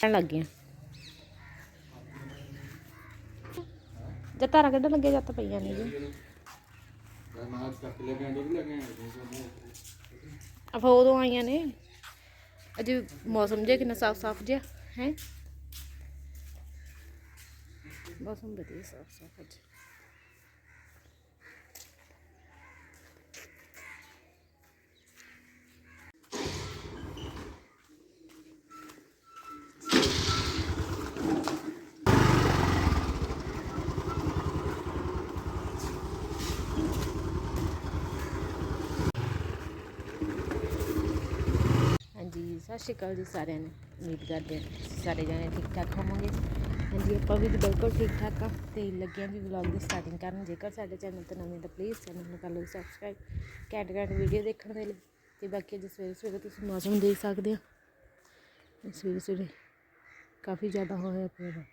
ਕਹਿਣ ਲੱਗ ਜੇ ਤਾਰਾ ਕੱਢਣ ਲੱਗੇ ਜਾਂ ਪਈਆਂ ਨੇ ਜੀ। ਮੈਂ ਉਦੋਂ ਆਈਆਂ ਨੇ। ਅਜੇ ਮੌਸਮ ਜਿਹਾ ਕਿੰਨਾ ਸਾਫ਼ ਸਾਫ਼ ਜਿਹਾ, ਹੈ? ਮੌਸਮ ਵਧੀਆ ਸਾਫ਼ ਸਾਫ਼ ਅੱਜ ਹਾਂਜੀ ਸਤਿ ਸ਼੍ਰੀ ਅਕਾਲ ਜੀ ਸਾਰਿਆਂ ਨੂੰ। ਉਮੀਦ ਕਰਦੇ ਹਾਂ ਸਾਰੇ ਜਾਣੇ ਠੀਕ ਠਾਕ ਹੋਵੋਗੇ। ਹਾਂਜੀ, ਆਪਾਂ ਵੀ ਬਿਲਕੁਲ ਠੀਕ ਠਾਕ ਆ। ਤੇ ਲੱਗੇ ਹਾਂ ਜੀ ਵਲੌਗ ਦੀ ਸਟਾਰਟਿੰਗ ਕਰਨ। ਜੇਕਰ ਸਾਡੇ ਚੈਨਲ ਤੇ ਨਵੇਂ ਤਾਂ ਪਲੀਜ਼ ਚੈਨਲ ਨੂੰ ਕਰ ਲਓ ਸਬਸਕ੍ਰਾਈਬ ਘੈਂਟ ਘੈਂਟ ਵੀਡੀਓ ਦੇਖਣ ਦੇ ਲਈ। ਤੇ ਬਾਕੀ ਅੱਜ ਸਵੇਰੇ ਸਵੇਰੇ ਤੁਸੀਂ ਮੌਸਮ ਦੇਖ ਸਕਦੇ ਹੋ। ਸਵੇਰੇ ਸਵੇਰੇ ਕਾਫੀ ਜ਼ਿਆਦਾ ਹੋਇਆ ਪਿਆ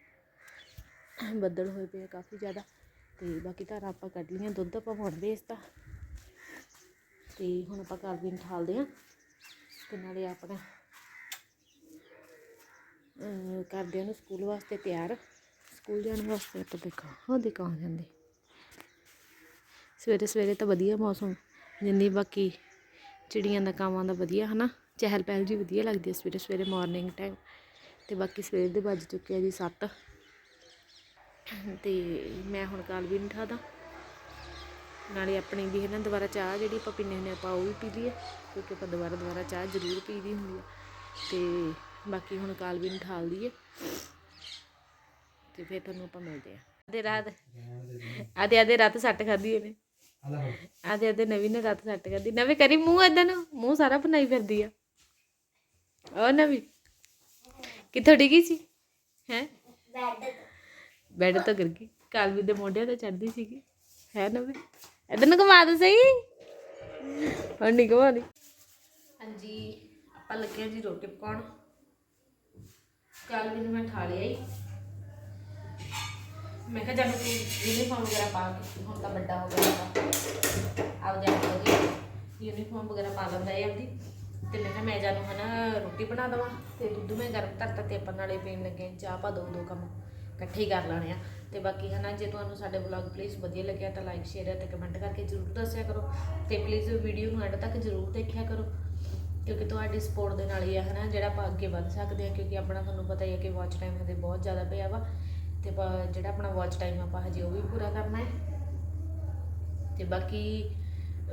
ਬੱਦਲ ਹੋਏ ਪਏ ਆ ਕਾਫੀ ਜ਼ਿਆਦਾ। ਤੇ ਬਾਕੀ ਧਾਰਾਂ ਆਪਾਂ ਕੱਢ ਲਈਆਂ, ਦੁੱਧ ਆਪਾਂ ਹੁਣ ਵੇਚਤਾ। ਤੇ ਹੁਣ ਆਪਾਂ ਘਰ ਵੀ ਠਾਲਦੇ ਹਾਂ। ਤੇ ਨਾਲੇ ਆਪਣਾ ਕਰਦੇ ਉਹਨੂੰ ਸਕੂਲ ਵਾਸਤੇ ਤਿਆਰ। ਸਕੂਲ ਜਾਣ ਵਾਸਤੇ ਆਪਾਂ ਦੇਖੋ ਉਹ ਦੇਖੋ ਆ ਜਾਂਦੇ। ਸਵੇਰੇ ਸਵੇਰੇ ਤਾਂ ਵਧੀਆ ਮੌਸਮ, ਜਿੰਨੀ ਬਾਕੀ ਚਿੜੀਆਂ ਦਾ ਕਾਵਾਂ ਦਾ ਵਧੀਆ, ਹਨਾ? ਚਹਿਲ ਪਹਿਲ ਜੀ ਵਧੀਆ ਲੱਗਦੀ ਹੈ ਸਵੇਰੇ ਸਵੇਰੇ ਮਾਰਨਿੰਗ ਟਾਈਮ ਤੇ ਬਾਕੀ ਸਵੇਰ ਦੇ ਵੱਜ ਚੁੱਕੇ ਆ ਜੀ 7 ਤੇ ਮੈਂ ਹੁਣ ਕਾਲ ਵੀ ਨਹੀਂ ਠਾਦਾ ਨਾਲੇ ਆਪਣੀ ਵੀ ਹੈ ਨਾ ਦੁਬਾਰਾ ਚਾਹ ਜਿਹੜੀ ਆਪਾਂ ਪੀਂਦੇ ਹੁੰਦੇ ਆਪਾਂ ਉਹ ਵੀ ਪੀ ਲਈਏ, ਕਿਉਂਕਿ ਆਪਾਂ ਦੁਬਾਰਾ ਦੁਬਾਰਾ ਚਾਹ ਜ਼ਰੂਰ ਪੀਦੀ ਹੁੰਦੀ ਆ। ਤੇ ਬਾਕੀ ਹੁਣ ਕਾਲ ਵੀ ਠਾਲ ਦਈਏ। ਤੇ ਫਿਰ ਤੁਹਾਨੂੰ ਆਪਾਂ ਮਿਲਦੇ ਆ ਆਦੇ ਰਾਤ ਆਦੇ ਆਦੇ ਰਾਤ ਸੱਟ ਖਾਦੀ ਇਹਨੇ। ਆਦੇ ਆਦੇ ਨਵੀਂ ਨੇ ਰਾਤ ਸੱਟ ਖਾਦੀ ਨਵੀਂ ਕਰੀ ਮੂੰਹ ਏਦਾਂ ਨੂੰ? ਮੂੰਹ ਸਾਰਾ ਬਣਾਈ ਫਿਰਦੀ ਆ। ਉਹ ਨਵੀਂ, ਕਿੱਥੋਂ ਡਿੱਗੀ ਸੀ? ਹੈ? ਬੈੱਡ ਤੋਂ ਗਿਰ ਗਈ। ਕਾਲਵੀ ਦੇ ਮੋਢਿਆਂ ਤੇ ਚੜਦੀ ਸੀਗੀ। ਹੈ ਨਵੀਂ? ਇਧਰ ਨੂੰ ਘੁਮਾ ਦੋ ਸਹੀ? ਹੁਣ ਨਹੀਂ ਘੁਮਾਉਂਦੀ ਹਾਂਜੀ, ਆਪਾਂ ਲੱਗੇ ਜੀ ਰੋਟੀ ਪਕਾਉਣ। ਕੱਲ ਵੀ ਮੈਂ ਠਾ ਲਿਆ ਹੀ ਮੈਂ ਕਿਹਾ ਜਦੋਂ ਤੂੰ ਯੂਨੀਫਾਰਮ ਵਗੈਰਾ ਪਾ ਕੇ ਹੁਣ ਤਾਂ ਵੱਡਾ ਹੋ ਗਿਆ ਆਪ ਜਾ ਕੇ ਯੂਨੀਫਾਰਮ ਵਗੈਰਾ ਪਾ ਲੈਂਦਾ ਹੈ ਆਪਦੀ। ਤੇ ਮੈਂ ਕਿਹਾ ਮੈਂ ਜਾਨੂੰ ਹਨਾ ਰੋਟੀ ਬਣਾ ਦਵਾਂ ਤੇ ਦੁੱਧ ਮੈਂ ਗਰਮ ਧਰਤਾ ਤੇ ਆਪਾਂ ਨਾਲੇ ਪੀਣ ਲੱਗੇ ਚਾਹ ਪਾ ਦੋ ਦੋ ਕੰਮ। ਇਕੱਠੇ ਹੀ ਕਰ ਲੈਣੇ ਆ। ਤੇ ਬਾਕੀ ਹਨਾ ਜੇ ਤੁਹਾਨੂੰ ਸਾਡੇ ਵਲੌਗ ਪਲੀਜ਼ ਵਧੀਆ ਲੱਗਿਆ ਤਾਂ ਲਾਈਕ ਸ਼ੇਅਰ ਤੇ ਕਮੈਂਟ ਕਰਕੇ ਜਰੂਰ ਦੱਸਿਆ ਕਰੋ। ਤੇ ਪਲੀਜ਼ ਵੀਡੀਓ ਨੂੰ ਐਂਡ ਤੱਕ ਜਰੂਰ ਦੇਖਿਆ ਕਰੋ। ਕਿਉਂਕਿ ਤੁਹਾਡੀ ਸਪੋਰਟ ਦੇ ਨਾਲ ਹੀ ਆ ਹਨਾ ਜਿਹੜਾ ਆਪਾਂ ਅੱਗੇ ਵੱਧ ਸਕਦੇ ਹਾਂ ਕਿਉਂਕਿ ਆਪਣਾ ਤੁਹਾਨੂੰ ਪਤਾ ਹੀ ਹੈ ਕਿ ਵਾਚ ਟਾਈਮ ਹਜੇ ਬਹੁਤ ਜ਼ਿਆਦਾ ਪਿਆ ਵਾ ਤੇ ਜਿਹੜਾ ਆਪਣਾ ਵਾਚ ਟਾਈਮ ਆਪਾਂ ਹਜੇ ਉਹ ਵੀ ਪੂਰਾ ਕਰਨਾ ਹੈ। ਤੇ ਬਾਕੀ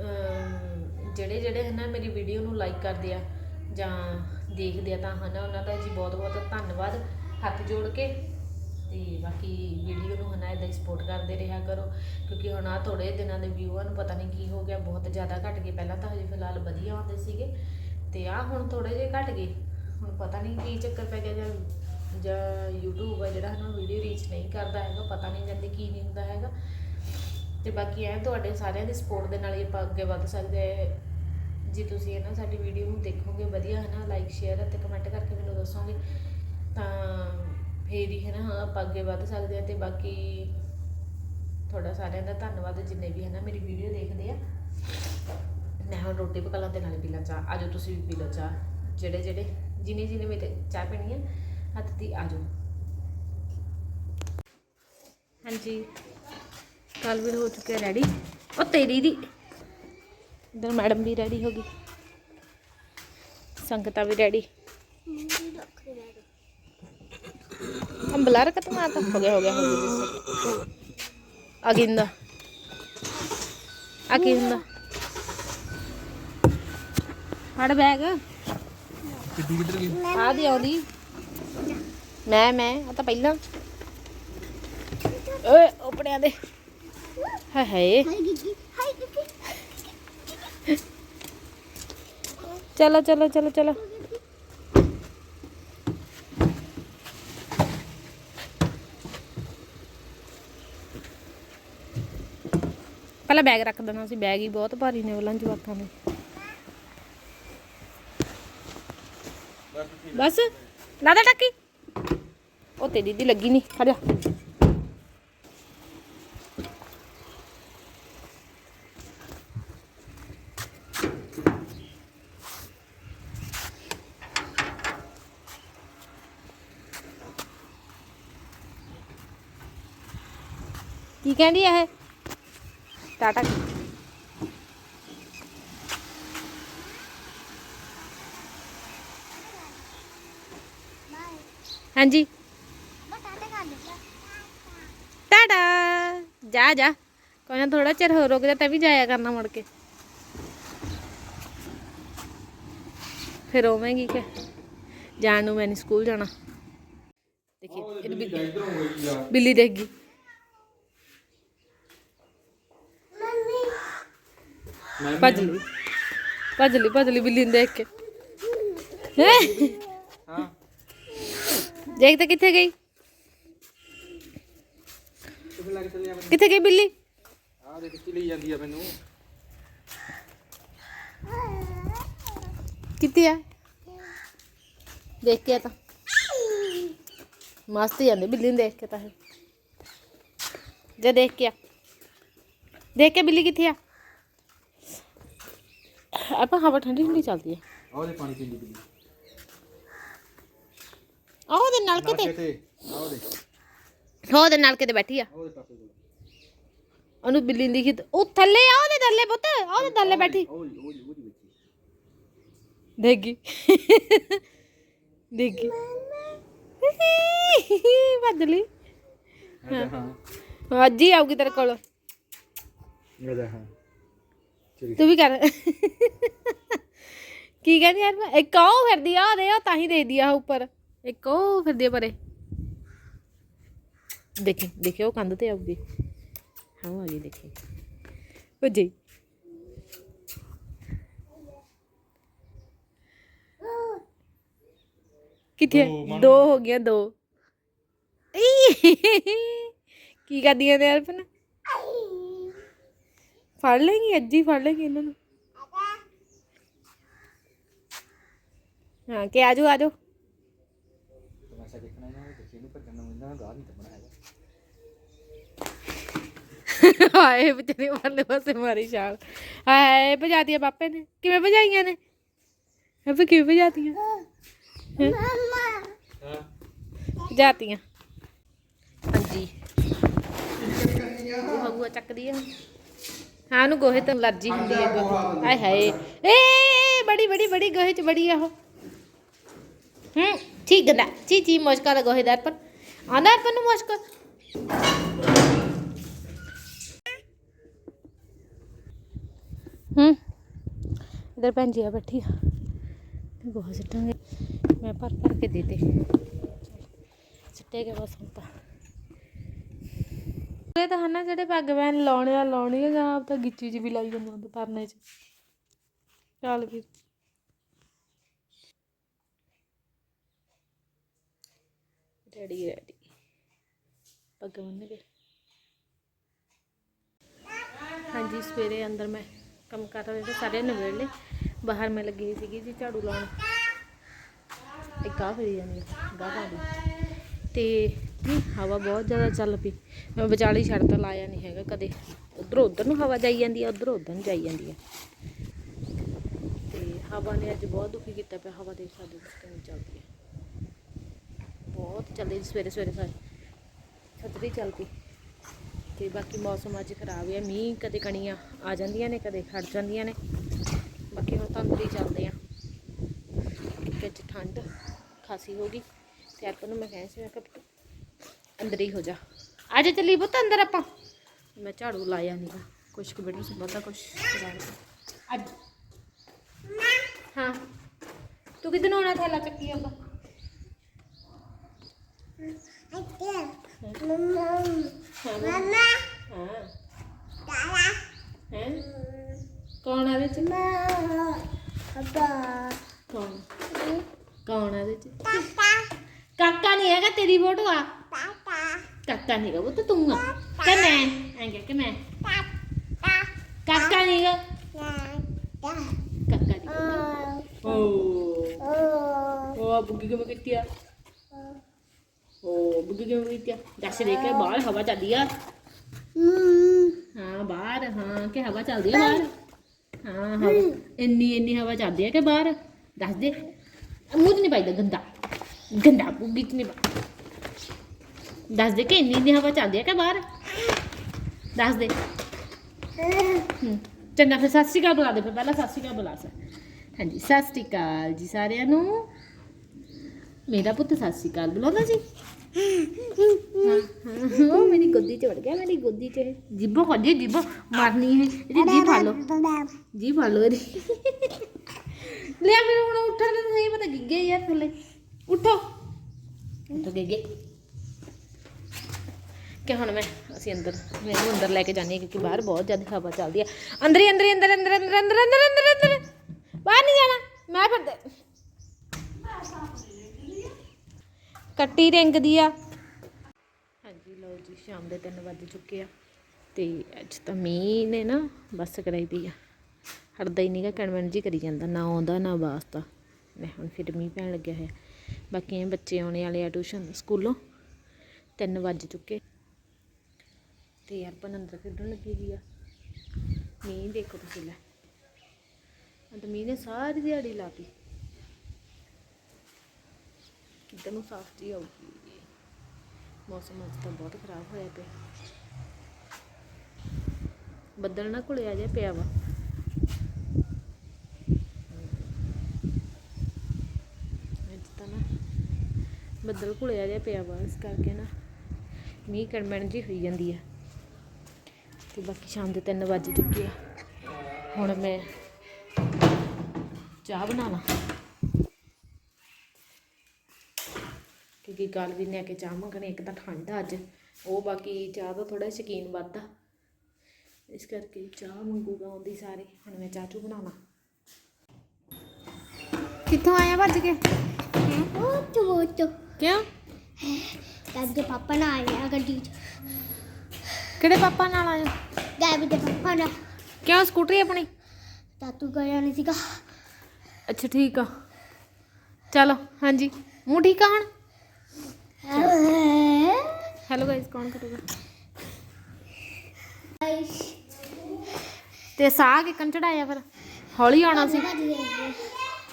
ਅਮ, ਜਿਹੜੇ ਜਿਹੜੇ ਹਨਾ ਮੇਰੀ ਵੀਡੀਓ ਨੂੰ ਲਾਈਕ ਕਰਦੇ ਆ ਜਾਂ ਦੇਖਦੇ ਆ ਤਾਂ ਹਨਾ ਉਹਨਾਂ ਦਾ ਜੀ ਬਹੁਤ ਬਹੁਤ ਧੰਨਵਾਦ ਹੱਥ ਜੋੜ ਕੇ। ਤੇ ਬਾਕੀ ਵੀਡੀਓ ਨੂੰ ਹਨਾ ਇਦਾਂ ਹੀ ਸਪੋਰਟ ਕਰਦੇ ਰਿਹਾ ਕਰੋ ਕਿਉਂਕਿ ਹੁਣ ਆ ਥੋੜੇ ਦਿਨਾਂ ਦੇ ਵਿਊਆਂ ਨੂੰ ਪਤਾ ਨਹੀਂ ਕੀ ਹੋ ਗਿਆ ਬਹੁਤ ਜ਼ਿਆਦਾ ਘਟ ਗਏ। ਪਹਿਲਾਂ ਤਾਂ ਹਜੇ ਫਿਲਹਾਲ ਵਧੀਆ ਆਉਂਦੇ ਸੀਗੇ। ਤੇ ਆ ਹੁਣ ਥੋੜੇ ਜਿਹੇ ਘਟ ਗਏ। ਹੁਣ ਪਤਾ ਨਹੀਂ ਕੀ ਚੱਕਰ ਪੈ ਗਿਆ ਜਾਂ ਜਾਂ YouTube ਆ ਜਿਹੜਾ ਹਨਾ ਵੀਡੀਓ ਰੀਚ ਨਹੀਂ ਕਰਦਾ ਹੈਗਾ, ਪਤਾ ਨਹੀਂ ਜਾਂਦੇ ਕੀ ਨਹੀਂ ਹੁੰਦਾ ਹੈਗਾ। ਤੇ ਬਾਕੀ ਐ ਤੁਹਾਡੇ ਸਾਰਿਆਂ ਦੀ ਸਪੋਰਟ ਦੇ ਨਾਲ ਹੀ ਆਪਾਂ ਅੱਗੇ ਵੱਧ ਸਕਦੇ ਹਾਂ ਜੇ ਤੁਸੀਂ ਹੈ ਨਾ ਸਾਡੀ ਵੀਡੀਓ ਨੂੰ ਦੇਖੋਗੇ ਵਧੀਆ ਹੈ ਨਾ ਲਾਈਕ ਸ਼ੇਅਰ ਅਤੇ ਕਮੈਂਟ ਕਰਕੇ ਮੈਨੂੰ ਦੱਸੋਗੇ, ਤਾਂ ਫੇਰ ਹੀ ਹੈ ਨਾ ਹਾਂ ਆਪਾਂ ਅੱਗੇ ਵੱਧ ਸਕਦੇ ਹਾਂ ਤੇ ਬਾਕੀ ਤੁਹਾਡਾ ਸਾਰਿਆਂ ਦਾ ਧੰਨਵਾਦ, ਜਿੰਨੇ ਵੀ ਹੈ ਨਾ ਮੇਰੀ ਵੀਡੀਓ ਦੇਖਦੇ ਆ। ਹੁਣ ਰੋਟੀ ਪਕਾ ਲਾਂ ਤੇ ਨਾਲੇ ਪੀ ਲਾਂ ਚਾਹ। ਆਜੋ ਤੁਸੀਂ ਵੀ ਪੀ ਲਓ ਚਾਹ। ਜਿਹੜੇ ਜਿਹੜੇ, ਜਿਨੇ ਜਿਨੇ ਮੇਰੇ ਚਾਹ ਪੀਣੀ ਹੈ ਹੱਥ ਦੀ ਆਜੋ। ਹਾਂਜੀ। ਕੱਲ ਵੀ ਹੋ ਚੁੱਕਿਆ ਰੈਡੀ ਉਹ ਤੇਰੀ ਦੀ। ਇਧਰ ਮੈਡਮ ਵੀ ਰੈਡੀ ਹੋ ਗਈ। ਸੰਗਤਾਂ ਵੀ ਰੈਡੀ ਹਮ ਬਲਰ ਕਤ ਮਾਰਤਾ ਹੋ ਗਿਆ ਹੋ ਗਿਆ ਹੋ ਗਿਆ। ਅਗਿੰਦਾ। ਕੀ ਫੜ ਬੈਗ। ਕਿੱਡੀ ਕਿੱਧਰ ਗਈ? ਆ ਦੀ ਆਉਂਦੀ। ਮੈਂ ਮੈਂ ਆ ਤਾਂ ਪਹਿਲਾਂ। ਓਏ ਉਪੜਿਆਂ ਦੇ। ਹਾਏ ਹਾਏ। ਚਲੋ ਚਲੋ ਚਲੋ ਚਲੋ। ਪਹਿਲਾਂ ਬੈਗ ਰੱਖ ਦੇਣਾ ਸੀ। ਬੈਗ ਹੀ ਬਹੁਤ ਭਾਰੀ ਨੇ ਉਹਨਾਂ ਜਵਾਕਾਂ ਦੇ। ਬਸ। ਲਾ ਦੇ ਟੱਕੀ। ਉਹ ਤੇ ਦੀਦੀ ਲੱਗੀ ਨਹੀਂ ਖੜ ਜਾ ਕੀ ਕਹਿੰਦੀ ਇਹ? ਟਾਟਾ ਹਾਂਜੀ। ਟਾਟਾ ਜਾ ਜਾ। ਕੋਈ ਨਾ ਥੋੜਾ ਚਿਰ ਹੋਰ ਰੁਕ ਜਾ, ਤਾਂ ਵੀ ਜਾਇਆ ਕਰਨਾ ਮੁੜ ਕੇ। ਫਿਰ ਹੋਵੇਂਗੀ ਕਿ ਜਾਣ ਨੂੰ ਮੈਂ ਨਹੀਂ ਸਕੂਲ ਜਾਣਾ। ਦੇਖੀ ਬਿੱਲੀ ਇਧਰੋਂ ਹੋਈ ਆ ਬਿੱਲੀ ਦੇਖ ਗਈ। ਭੱਜ ਲਈ। ਭੱਜ ਲਈ ਭੱਜ ਲਈ ਬਿੱਲੀ ਨੂੰ ਦੇਖ ਕੇ। ਹੈਂ? ਦੇਖ ਤਾਂ ਕਿੱਥੇ ਗਈ? ਕਿੱਥੇ ਗਈ ਬਿੱਲੀ? ਆ ਦੇਖ ਕਿੱਥੇ ਲਈ ਜਾਂਦੀ ਆ ਮੈਨੂੰ। ਕਿੱਥੇ ਆ? ਦੇਖ ਕੇ ਆ ਤਾਂ। ਮਸਤ ਜਾਂਦੇ ਬਿੱਲੀ ਨੂੰ ਦੇਖ ਕੇ ਤਾਂ ਜੇ ਦੇਖ ਕੇ ਆ। ਦੇਖ ਕੇ ਬਿੱਲੀ ਕਿੱਥੇ ਆ? ਆਪਾਂ ਹਵਾ ਠੰਡੀ ਠੰਡੀ ਚੱਲਦੀ ਹੈ ਆ ਉਹਦੇ ਪਾਣੀ ਪੀਂਦੀ ਪੀਂਦੀ ਆਹ ਉਹਦੇ ਨਲਕੇ ਤੇ। ਤੇ। ਆ ਉਹਦੇ। ਉਹ ਉਹਦੇ ਨਲਕੇ ਤੇ ਬੈਠੀ ਆ। ਆ ਉਹਦੇ ਪਾਸੇ ਕੋਲ। ਉਹਨੂੰ ਬਿੱਲੀ ਦੀ ਖਿੱਤ ਉਹ ਥੱਲੇ ਆ ਉਹਦੇ ਥੱਲੇ ਪੁੱਤ। ਆ ਉਹਦੇ ਥੱਲੇ ਬੈਠੀ। ਉਹਦੀ ਵਿੱਚ ਦੇਗੀ ਦੇਗੀ ਬਦਲੀ ਹਾਂ। ਹਾਂ। ਅੱਜ ਹੀ ਆਊਗੀ ਤੇਰੇ ਕੋਲ। ਇਹਦਾ ਹਾਂ। ਚਲੀ। ਤੂੰ ਵੀ ਕਰ। ਕੀ ਕਹਿੰਦੀ ਯਾਰ ਮੈਂ ਇੱਕ ਉਹ ਫਿਰਦੀ ਆ ਉਹਦੇ ਉਹ ਤਾਂ ਹੀ ਦੇਖਦੀ ਆ ਉਹ ਉੱਪਰ। ਇੱਕ ਉਹ ਫਿਰਦੀ ਆ ਪਰੇ ਦੇਖੀ ਦੇਖੀ ਉਹ ਕੰਧ ਤੇ ਆਊਗੀ ਹਾਂ ਉਹ ਆ ਗਈ ਦੇਖੀ ਭੱਜੀ ਕਿੱਥੇ ਆ? ਦੋ, ਦੋ ਹੋ ਗਈਆਂ ਦੋ ਈ! ਕੀ ਕਰਦੀਆਂ ਨੇ ਅਰਪਨ ਫੜ ਲੈਂਗੀ ਅੱਜ ਹੀ ਫੜ ਲੈਂਗੀ ਇਹਨਾਂ ਨੂੰ ਹਾਂ ਕਿ ਆਜੋ ਆਜੋ ਤਮਾਸ਼ਾ ਦੇਖਣਾ ਇਹਨਾਂ ਨੂੰ ਬੱਚੇ ਨੂੰ ਭੱਜਣ ਨੂੰ ਇਹਨਾਂ ਦਾ ਗਾਹ ਨਹੀਂ ਤੱਕਣਾ ਹੈਗਾ। ਹਾਏ, ਵਿਚਾਰੇ ਪਰਲੇ ਪਾਸੇ ਮਾਰੀ ਛਾਲ। ਹਾਏ, ਭਜਾਤੀਆਂ ਪਾਪੇ ਨੇ। ਕਿਵੇਂ ਭਜਾਈਆਂ ਨੇ? ਆਪੇ ਕਿਵੇਂ ਭਜਾਤੀਆਂ? ਹੈਂ? ਹਾਂ ਭਜਾਤੀਆਂ। ਹਾਂਜੀ। ਉਹ ਹਗੂਆ ਚੱਕਦੀ ਆ। ਹਾਂ, ਉਹਨੂੰ ਗੋਹੇ ਤੋਂ ਅਲਰਜੀ ਹੁੰਦੀ ਹੈ ਗੋਹੇ ਹਾਏ। ਏ, ਬੜੀ ਬੜੀ ਬੜੀ ਗੋਹੇ ਚ ਬੜੀ ਆ ਉਹ। ਹੂੰ, ਠੀਕ ਗੰਦਾ ਚੀ ਚੀ, ਮੁਸ਼ਕਾ ਦਾ ਗੋਹੇ ਦਾ ਪਰ ਆਂਦਾ ਪਰ ਨੂੰ ਹੂੰ। ਇਧਰ ਭੈਣ ਜੀ ਆ ਬੈਠੀ ਆ। ਤੇ ਸਿੱਟਾਂਗੇ। ਮੈਂ ਭਰ ਭਰ ਕੇ ਦੇ ਦੇ ਸਿੱਟੇ ਕੇ ਬਸ ਹੁਣ ਤਾਂ। ਇਹ ਤਾਂ ਹਨਾ ਜਿਹੜੇ ਪੱਗ ਬੈਨ ਲਾਉਣੇ ਆ, ਲਾਉਣੀ ਆ ਜਾਂ ਆਪ ਤਾਂ ਗਿੱਚੀ ਚ ਵੀ ਲਾਈ ਜਾਂਦੇ ਹੁੰਦੇ ਪਰਨੇ ਚ। ਚੱਲ ਫਿਰ ਰੈਡੀ ਰੈਡੀ ਪੱਗ ਬੰਨ ਹਾਂਜੀ, ਸਵੇਰੇ ਅੰਦਰ ਮੈਂ ਕੰਮ ਕਰ ਰਹੇ ਤੇ ਸਾਰੇ ਨਵੇੜ ਲਏ ਬਾਹਰ ਮੈਂ ਲੱਗੀ ਸੀਗੀ ਜੀ ਝਾੜੂ ਲਾਉਣ। ਇੱਕ ਆ ਫਰੀ ਜਾਂਦੀ ਗਾਹ ਦੀ ਤੇ ਨਹੀਂ ਹਵਾ ਬਹੁਤ ਜ਼ਿਆਦਾ ਚੱਲ ਪਈ। ਮੈਂ ਵਿਚਾਲੇ ਹੀ ਛੱਡ ਤਾਂ ਲਾਇਆ ਨਹੀਂ ਹੈਗਾ ਕਦੇ। ਉਧਰ ਉਧਰ ਨੂੰ ਹਵਾ ਜਾਈ ਜਾਂਦੀ ਆ, ਉਧਰ ਉਧਰ ਨੂੰ ਜਾਈ ਜਾਂਦੀ ਹੈ ਤੇ ਹਵਾ ਨੇ ਅੱਜ ਬਹੁਤ ਦੁਖੀ ਕੀਤਾ ਪਿਆ, ਹਵਾ ਦੇਖ ਸਕਦੇ ਹੋ ਚੱਲਦੀ ਹੈ ਬਹੁਤ ਚੱਲਦੀ ਸਵੇਰੇ ਸਵੇਰੇ ਸਾਰੇ। ਛਤਰੀ ਚੱਲ ਪਈ। ਤੇ ਬਾਕੀ ਮੌਸਮ ਅੱਜ ਖਰਾਬ ਹੈ ਮੀਂਹ ਕਦੇ ਕਣੀਆਂ ਆ ਜਾਂਦੀਆਂ ਨੇ, ਕਦੇ ਖੜ ਜਾਂਦੀਆਂ ਨੇ। ਬਾਕੀ ਹੁਣ ਤਾਂ ਅੰਦਰ ਚੱਲਦੇ ਆ। ਕਿ ਠੰਡ ਖਾਸੀ ਹੋ ਗਈ ਤੇ ਆਪਾਂ ਨੂੰ ਮੈਂ ਕਹਿਆ ਸੀ, ਮੈਂ ਕਿ ਅੰਦਰ ਹੀ ਹੋ ਜਾ। ਅੱਜ ਚੱਲੀ ਪੁੱਤ ਅੰਦਰ ਆਪਾਂ। ਮੈਂ ਝਾੜੂ ਲਾਇਆ ਨਹੀਂ ਕੁਛ ਕੁ ਬੈਠੇ ਸੁਬਹ ਦਾ ਕੁਛ। ਅੱਜ। ਹਾਂ। ਤੂੰ ਕਿਦਨ ਆਉਣਾ, ਥੈਲਾ ਚੱਕੀ ਆਪਾਂ ਹਾਂ ਹਾਂ ਹੈ ਕੌਣ ਆ ਵਿੱਚ ਕੌਣ ਕੌਣ ਆ ਵਿੱਚ ਕਾਕਾ ਨਹੀਂ ਹੈਗਾ ਤੇਰੀ ਫੋਟੋ ਆ ਕਾਕਾ ਨਹੀਂ ਹੈਗਾ ਉਹ ਤਾਂ ਤੂੰ ਆ ਕਿ ਮੈਂ ਐਂ ਕਹਿ ਕਿ ਮੈਂ ਕਾਕਾ ਨਹੀਂ ਹੈਗਾ ਕਾਕਾ ਨਹੀਂ ਓ ਓ ਬੁੱਗੀ ਕਿਵੇਂ ਕੀਤੀ ਆ ਓ ਬਾਹਰ ਹਵਾ ਚੱਲਦੀ ਆ। ਹਾਂ, ਬਾਹਰ, ਹਾਂ, ਕਿ ਹਵਾ ਚੱਲਦੀ ਆ ਬਾਹਰ? ਹਾਂ ਹਵਾ ਇੰਨੀ ਇੰਨੀ ਹਵਾ ਚੱਲਦੀ ਆ ਕਿ ਬਾਹਰ? ਦੱਸ ਦੇ। ਮੂੰਹ 'ਚ ਨਹੀਂ ਪਾਈਦਾ ਗੰਦਾ। ਗੰਦਾ ਬੁੱਗੀ 'ਚ ਨਹੀਂ ਪਾ ਦੱਸ ਦੇ ਕਿ ਇੰਨੀ ਇੰਨੀ ਹਵਾ ਚੱਲਦੀ ਆ ਕਿ ਬਾਹਰ? ਦੱਸ ਦੇ। ਚੰਗਾ, ਫਿਰ ਸਤਿ ਸ਼੍ਰੀ ਅਕਾਲ ਬੁਲਾ ਦੇ, ਫਿਰ ਪਹਿਲਾਂ ਸਤਿ ਸ਼੍ਰੀ ਅਕਾਲ ਬੁਲਾ ਸਾ ਹਾਂਜੀ, ਸਤਿ ਸ਼੍ਰੀ ਅਕਾਲ ਜੀ ਸਾਰਿਆਂ ਨੂੰ। ਮੇਰਾ ਪੁੱਤ ਸਤਿ ਸ਼੍ਰੀ ਅਕਾਲ ਬੁਲਾਉਂਦਾ ਜੀ ਉਹ ਮੇਰੀ ਗੋਦੀ 'ਚ ਗਿਆ, ਮੇਰੀ ਗੋਦੀ 'ਚ। ਜਿੱਬੋ ਖੋਦੀ ਜਿੱਬੋ ਮਾਰਨੀ ਹੈ ਇਹਦੀ ਜੀ ਫੜ ਲਓ। ਜੀ ਫੜ ਲਓ ਇਹਦੀ। ਲਿਆ ਫਿਰ ਹੁਣ ਉੱਠਣ ਦੇ ਸਹੀ ਪਤਾ ਗਿੱਗੇ ਯਾਰ ਥੱਲੇ। ਉੱਠੋ। ਉੱਠੋ ਗਿੱਗੇ ਕਿ ਹੁਣ ਮੈਂ, ਅਸੀਂ ਅੰਦਰ ਮੈਨੂੰ ਅੰਦਰ ਲੈ ਕੇ ਜਾਂਦੀ ਹਾਂ ਕਿਉਂਕਿ ਬਾਹਰ ਬਹੁਤ ਜ਼ਿਆਦਾ ਹਵਾ ਚੱਲਦੀ ਹੈ ਅੰਦਰ ਹੀ ਅੰਦਰ ਹੀ, ਅੰਦਰ ਅੰਦਰ ਅੰਦਰ ਅੰਦਰ ਅੰਦਰ ਅੰਦਰ ਅੰਦਰ। ਬਾਹਰ ਨਹੀਂ ਜਾਣਾ। ਮੈਂ ਫਿਰ ਦੇ- ਕੱਟੀ ਰਿੰਗ ਆ। ਹਾਂਜੀ, ਲਓ ਜੀ, ਸ਼ਾਮ ਦੇ 3 ਵੱਜ ਚੁੱਕੇ ਆ ਤੇ ਅੱਜ ਤਾਂ ਮੀਂਹ ਨੇ ਨਾ ਬੱਸ ਕਰਾਈ ਪਈ ਆ। ਹਟਦਾ ਹੀ ਨਹੀਂਗਾ ਕਣਵਣ ਜੀ ਕਰੀ ਜਾਂਦਾ, ਨਾ ਆਉਂਦਾ, ਨਾ ਵਾਸਤਾ। ਮੈਂ ਹੁਣ ਫਿਰ ਮੀਂਹ ਪੈਣ ਲੱਗਿਆ ਹੈ ਬਾਕੀ ਇਹ ਬੱਚੇ ਆਉਣੇ ਵਾਲੇ ਆ ਟਿਊਸ਼ਨ ਸਕੂਲੋਂ। 3 ਵੱਜ ਚੁੱਕੇ। ਤੇ ਯਾਰ ਪਨ ਅੰਦਰ ਖੇਡਣ ਲੱਗੀ ਵੀ ਆ। ਮੀਂਹ ਦੇਖੋ ਤੁਸੀਂ ਲੈ। ਅੰਦਰ ਮੀਂਹ ਨੇ ਸਾਰੀ ਦਿਹਾੜੀ ਲਾਤੀ ਕਿੱਦਾਂ ਨੂੰ ਸਾਫ਼ ਜੀ ਆਊਗੀ? ਮੌਸਮ ਅੱਜ ਤਾਂ ਬਹੁਤ ਖਰਾਬ ਹੋਇਆ ਪਿਆ। ਬੱਦਲ ਨਾ ਘੁਲਿਆ ਜਿਹਾ ਪਿਆ ਵਾ। ਅੱਜ ਤਾਂ ਨਾ ਬੱਦਲ ਘੁਲਿਆ ਜਿਹਾ ਪਿਆ ਵਾ, ਇਸ ਕਰਕੇ ਨਾ ਮੀਂਹ ਕਣਮਣ ਜੀ ਹੋਈ ਜਾਂਦੀ ਆ। ਤੇ ਬਾਕੀ ਸ਼ਾਮ ਦੇ 3 ਵੱਜ ਚੁੱਕੇ ਆ। ਹੁਣ ਮੈਂ ਚਾਹ ਬਣਾ ਲਾਂ ਕਿਉਂਕਿ ਕੱਲ ਵੀ ਨੇ ਆ ਕੇ ਚਾਹ ਮੰਗਣੀ ਇੱਕ ਤਾਂ ਠੰਡ ਆ ਅੱਜ। ਉਹ ਬਾਕੀ ਚਾਹ ਦਾ ਥੋੜਾ ਸ਼ਕੀਨ ਵੱਧਦਾ। ਇਸ ਕਰਕੇ ਚਾਹ ਮੰਗੂਗਾ ਆਉਂਦੀ ਸਾਰੇ। ਹੁਣ ਮੈਂ ਚਾਹ ਚੂ ਬਣਾਵਾਂ। ਕਿੱਥੋਂ ਆਇਆ ਭੱਜ ਕੇ? ਬਹੁਤ ਬਹੁਤ ਕਿਉਂ? ਦਾਦੇ ਪਾਪਾ ਨਾਲ ਆਇਆ ਗੱਡੀ ਚ। ਕਿਹੜੇ ਪਾਪਾ ਨਾਲ ਆਇਆ ਗਾਇਬ ਦੇ ਪਾਪਾ ਨਾਲ। ਕਿਉਂ? ਸਕੂਟਰੀ ਆਪਣੀ? ਤਾਤੂ ਗਿਆ ਨਹੀਂ ਸੀਗਾ। ਅੱਛਾ ਠੀਕ ਆ। ਚਲੋ ਹਾਂਜੀ। ਮੂੰਹ ਠੀਕ ਆ ਹੁਣ? ਹੈਲੋ ਗਾਇਸ ਕੌਣ ਕਰੂਗਾ ਤੇ ਸਾਹ ਕਿਕਨ ਚੜਾਇਆ ਫਿਰ ਹੌਲੀ ਆਉਣਾ ਸੀ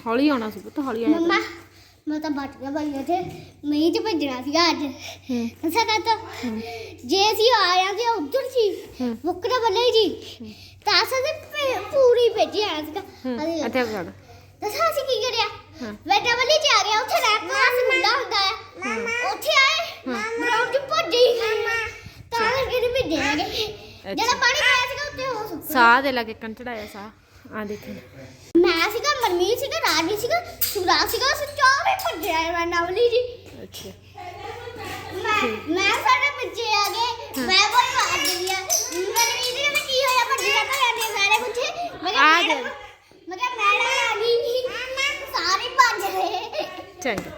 ਹੌਲੀ ਆਉਣਾ ਸੀ ਪੁੱਤ ਹੌਲੀ ਆਇਆ ਮੰਮਾ ਮੈਂ ਤਾਂ ਬਚ ਗਿਆ ਭਾਈ ਇੱਥੇ ਮੀਂਹ ਚ ਭੱਜਣਾ ਸੀਗਾ ਅੱਜ ਅਸਾਂ ਕਹਤਾ ਜੇ ਅਸੀਂ ਆਇਆ ਸੀ ਉਧਰ ਸੀ ਹੂੰ। ਬੁੱਕੜਾ ਬੱਲੇ ਜੀ ਤਾਂ ਅਸਾਂ ਤੇ ਪੂਰੀ ਭੇਜੀ ਆਇਆ ਸੀਗਾ ਅਸੀਂ ਇੱਥੇ ਫੜ ਦੱਸਾਂ ਅਸੀਂ ਕੀ ਕਰਿਆ। ਬੇਟਾ ਬੱਲੇ ਚ ਆ ਗਿਆ ਉੱਥੇ ਲੈ ਕਲਾਸ ਮੁੰਡਾ ਹੁੰਦਾ ਹੈ ਉੱਥੇ ਆਏ ਗਰਾਊਂਡ ਚ ਭੱਜੇ ਹੀ ਤਾਂ ਕਰਕੇ ਨਹੀਂ ਭੇਜੇ ਹੈਗੇ ਜਿਹੜਾ ਪਾਣੀ ਆਇਆ ਸੀਗਾ ਉੱਥੇ ਹੋ ਸੁੱਕ ਸਾਹ ਦੇ ਲਾ ਕਿਕਨ ਚੜਾਇਆ ਸਾਹ ਆ ਦੇਖੀ ਮੈਂ ਸੀਗਾ ਮਨਮੀਤ ਸੀਗਾ ਰਾਜੀ ਸੀਗਾ ਸੁਰਾ ਸੀਗਾ ਅਸੀਂ ਚਾਰੇ ਭੱਜੇ ਆਏ ਮੈਂ ਨਵਲੀ ਜੀ ਅੱਛਾ ਮੈਂ ਮੈਂ ਸਾਡੇ ਪਿੱਛੇ ਆ ਗਏ ਮੈਂ ਕੋਈ ਬਾਤ ਨਹੀਂ ਆ ਮਨਮੀਤ ਨੇ ਮੈਂ ਕੀ ਹੋਇਆ ਭੱਜਿਆ ਤਾਂ ਜਾਂਦੇ ਸਾਰੇ ਪੁੱਛੇ ਮੈਂ ਕਿਹਾ ਆ ਜਾ। ਮੈਡਮ- ਮੈਂ ਕਿਹਾ ਮੈਡਮ ਆ ਗਈ ਸਾਰੇ ਭੱਜ ਰਹੇ ਚੰਗਾ।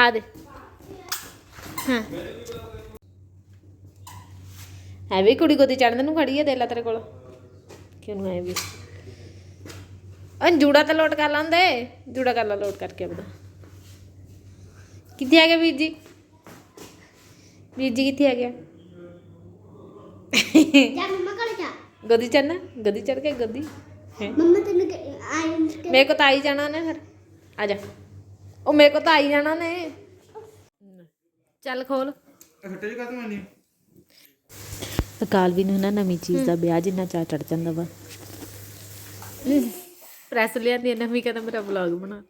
ਆ ਦੇ। ਹਾਂ। ਹੈ ਵੀ ਕੁੜੀ ਗੋਦੀ ਚੜਨ ਨੂੰ ਖੜੀ ਹੈ ਦੇ ਲਾ ਤੇਰੇ ਕੋਲ। ਕਿਉਂ ਨੂੰ ਆਏ ਵੀ? ਅੰ ਜੂੜਾ ਤਾਂ ਲੋਟ ਕਰ ਲਾਂਦੇ ਜੂੜਾ ਕਰ ਲਾ ਲੋਟ ਕਰਕੇ ਆਪਦਾ। ਕਿੱਥੇ ਆ ਗਿਆ ਵੀਰ ਜੀ? ਵੀਰ ਜੀ ਕਿੱਥੇ ਆ ਗਿਆ? ਜਾ ਮੰਮਾ ਕੋਲ ਜਾ। ਗੋਦੀ ਚੜਨਾ ਗੋਦੀ ਚੜ ਕੇ ਗੋਦੀ। ਮੰਮਾ ਤੈਨੂੰ ਆਈ ਮੇਰੇ ਕੋ ਤਾਂ ਆਈ ਜਾਣਾ ਨੇ ਫਿਰ। ਆ ਜਾ। ਉਹ ਮੇਰੇ ਕੋ ਤਾਂ ਆਈ ਜਾਣਾ ਨੇ। ਚੱਲ ਖੋਲ। ਹੱਟੇ ਜੀ ਕਾਤੋਂ ਆਨੀ ਕਾਲ ਵੀ ਨੂੰ ਨਾ ਨਵੀਂ ਚੀਜ਼ ਦਾ ਵਿਆਹ ਜਿੰਨਾ ਚਾਹ ਚੜ ਜਾਂਦਾ ਵਾ। ਪ੍ਰੈਸ ਲਿਆਂਦੀ ਨਵੀਂ ਕਹਿੰਦਾ ਮੇਰਾ ਵਲੌਗ ਬਣਾ।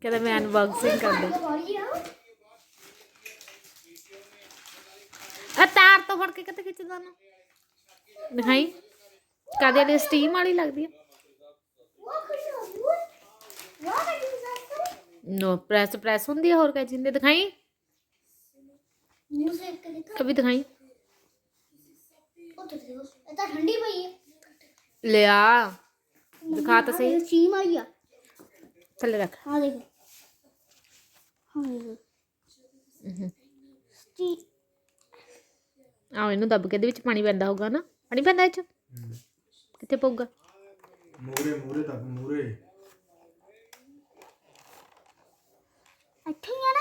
ਕਹਿੰਦਾ ਮੈਂ ਅਨਬਾਕਸਿੰਗ ਕਰ ਦੇ। ਆ ਤਾਰ ਤੋਂ ਫੜ ਕੇ ਕਿੱਥੇ ਖਿੱਚਦਾ ਨਾ ਦਿਖਾਈ ਕਾਦੇ ਵਾਲੀ ਸਟੀਮ ਵਾਲੀ ਲੱਗਦੀ ਆ? ਨੋ ਪ੍ਰੈਸ ਪ੍ਰੈਸ ਹੁੰਦੀ ਆ ਹੋਰ ਕਾ ਜਿੰਦੇ ਦਿਖਾਈ। ਕभी ਦਿਖਾਈ ਇਹ ਤਾਂ ਠੰਡੀ ਪਈ ਹੈ ਲਿਆ। ਦਿਖਾ ਤਾਂ ਸਹੀ। ਚੀਮ ਆਈ ਆ। ਥੱਲੇ ਰੱਖ। ਹਾਂ ਦੇਖੋ। ਹਾਂ ਆ ਇਹਨੂੰ ਦੱਬ ਕੇ ਇਹਦੇ ਵਿੱਚ ਪਾਣੀ ਪੈਂਦਾ ਹੋਊਗਾ ਨਾ। ਪਾਣੀ ਪੈਂਦਾ ਇਹ ਚ? ਕਿੱਥੇ ਪਊਗਾ? ਮੂਰੇ ਮੂਰੇ ਤੱਕ ਮੂਰੇ। ਇੱਥੇ ਹੀ ਆ ਨਾ